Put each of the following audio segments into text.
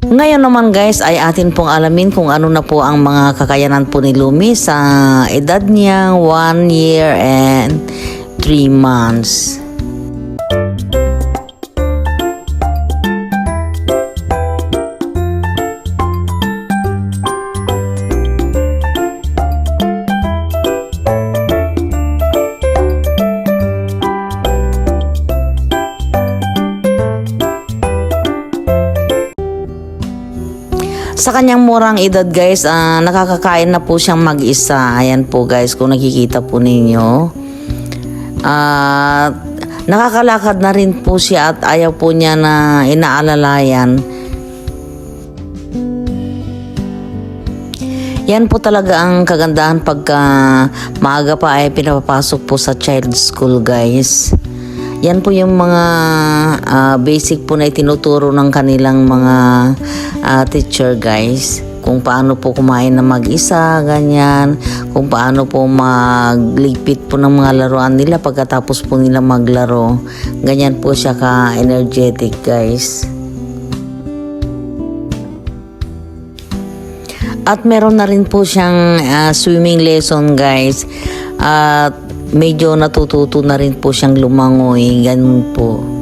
Ngayon naman guys ay atin pong alamin kung ano na po ang mga kakayanan po ni Lumi sa edad niyang 1 year and 3 months. Sa kanyang murang edad guys, ah, nakakakain na po siyang mag-isa. Ayan po guys, kung nakikita po ninyo. At nakakalakad na rin po siya at ayaw po niya na inaalalayan. Yan po talaga ang kagandahan pagka maaga pa ay pinapapasok po sa child school guys. Yan po yung mga ah, basic po na itinuturo ng kanilang mga ah, teacher guys. Kung paano po kumain na mag-isa, ganyan. Kung paano po magligpit po ng mga laruan nila pagkatapos po nila maglaro. Ganyan po siya ka-energetic guys. At meron na rin po siyang ah, swimming lesson guys. At medyo natututo na rin po siyang lumangoy. Ganun po.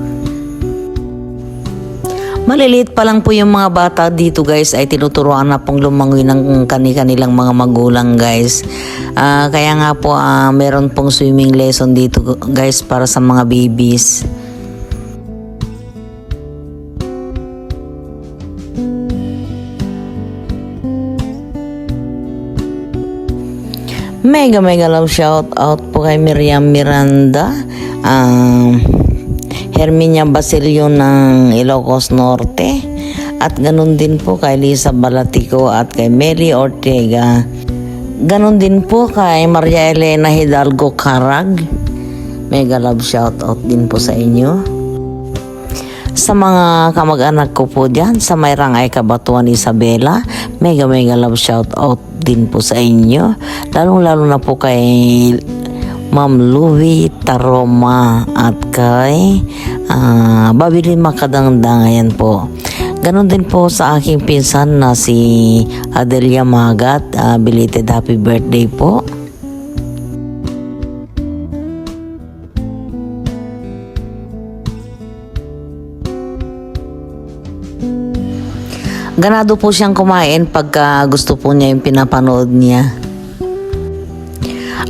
Maliliit pa lang po yung mga bata dito guys ay tinuturuan na pong lumangoy ng kani-kanilang mga magulang guys. Ah, kaya nga po ah, meron pong swimming lesson dito guys para sa mga babies. Mega mega love shout out po kay Miriam Miranda. Um, Herminia Basilio ng Ilocos Norte. At ganun din po kay Lisa Balatico at kay Mary Ortega. Ganun din po kay Maria Elena Hidalgo Carag. Mega love shout out din po sa inyo. Sa mga kamag-anak ko po dyan, sa Mayrangay Kabatuan Isabela, mega mega love shout out din po sa inyo. Lalong lalo na po kay Ma'am Louie Taroma at kay uh, Babilin Makadangdang. Ayan po. Ganon din po sa aking pinsan na si Adelia Magat. Ah, belated happy birthday po. Ganado po siyang kumain pagka gusto po niya yung pinapanood niya.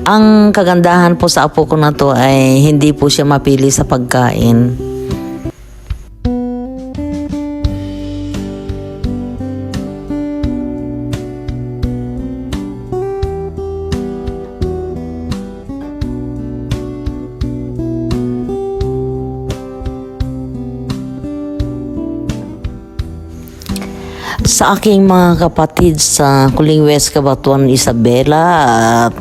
Ang kagandahan po sa apo ko na to ay hindi po siya mapili sa pagkain. Sa aking mga kapatid sa Kuling West Cabatuan Isabela at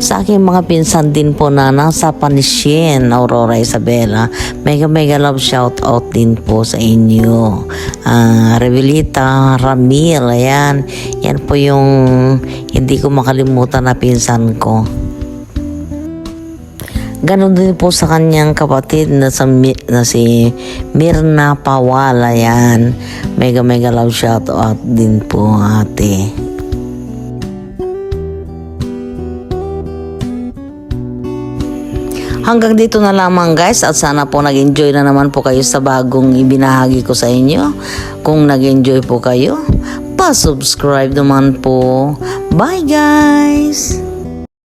sa aking mga pinsan din po na nasa Panisien, Aurora Isabela. Mega mega love shout out din po sa inyo. Ah, Revelita Ramil, ayan. Yan po yung hindi ko makalimutan na pinsan ko. Ganon din po sa kanyang kapatid na, sa, na si Mirna Pawala yan. Mega mega love shout out din po ate. Hanggang dito na lamang guys at sana po nag-enjoy na naman po kayo sa bagong ibinahagi ko sa inyo. Kung nag-enjoy po kayo, pa-subscribe naman po. Bye guys!